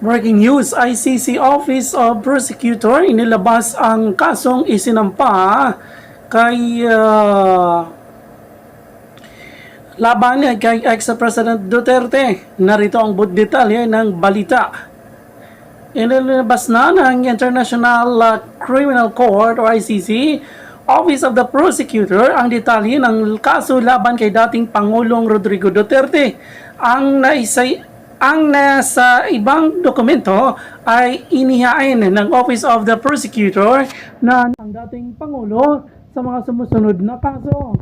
Breaking news, ICC Office of Prosecutor inilabas ang kasong isinampa kay uh, laban kay ex-President Duterte. Narito ang detalye ng balita. Inilabas na ng International uh, Criminal Court o ICC Office of the Prosecutor ang detalye ng kaso laban kay dating Pangulong Rodrigo Duterte. Ang naisay ang nasa ibang dokumento ay inihain ng Office of the Prosecutor na ang dating Pangulo sa mga sumusunod na kaso.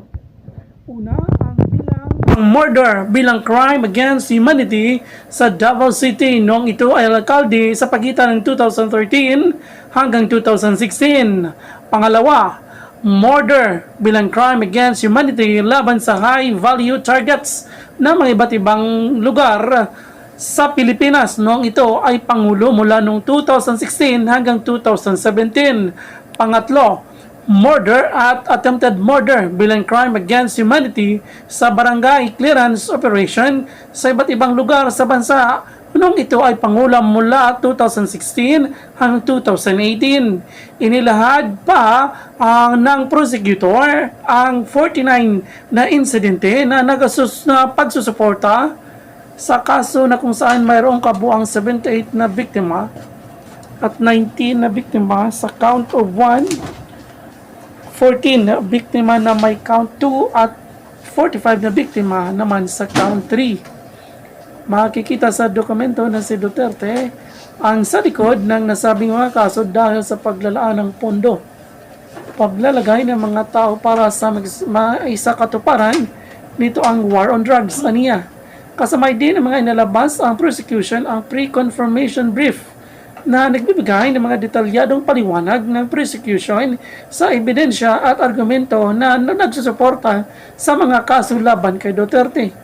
Una, ang bilang ang murder bilang crime against humanity sa Davao City noong ito ay alkalde sa pagitan ng 2013 hanggang 2016. Pangalawa, murder bilang crime against humanity laban sa high value targets na mga iba't ibang lugar sa Pilipinas noong ito ay pangulo mula noong 2016 hanggang 2017. Pangatlo, murder at attempted murder bilang crime against humanity sa barangay clearance operation sa iba't ibang lugar sa bansa noong ito ay pangulam mula 2016 hanggang 2018. Inilahad pa ang ng prosecutor ang 49 na insidente na nagasus na pagsusuporta sa kaso na kung saan mayroong kabuang 78 na biktima at 19 na biktima sa count of 1, 14 na biktima na may count 2 at 45 na biktima naman sa count 3. Makikita sa dokumento na si Duterte ang sa likod ng nasabing mga kaso dahil sa paglalaan ng pondo. Paglalagay ng mga tao para sa maisa katuparan nito ang war on drugs na niya. Kasamay din ng mga inalabas ang prosecution ang pre-confirmation brief na nagbibigay ng mga detalyadong paliwanag ng prosecution sa ebidensya at argumento na, na nagsusuporta sa mga kaso laban kay Duterte.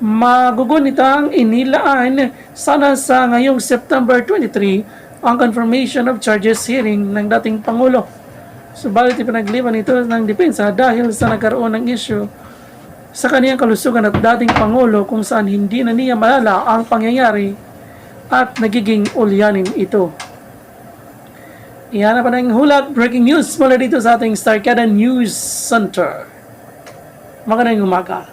Magugunitang inilaan sana sa ngayong September 23 ang confirmation of charges hearing ng dating Pangulo. Subalit ipinagliban ito ng depensa dahil sa nagkaroon ng issue sa kaniyang kalusugan at dating Pangulo kung saan hindi na niya malala ang pangyayari at nagiging ulyanin ito. Iyan na pa ng hulat, breaking news mula dito sa ating Starcada News Center. Magandang umaga.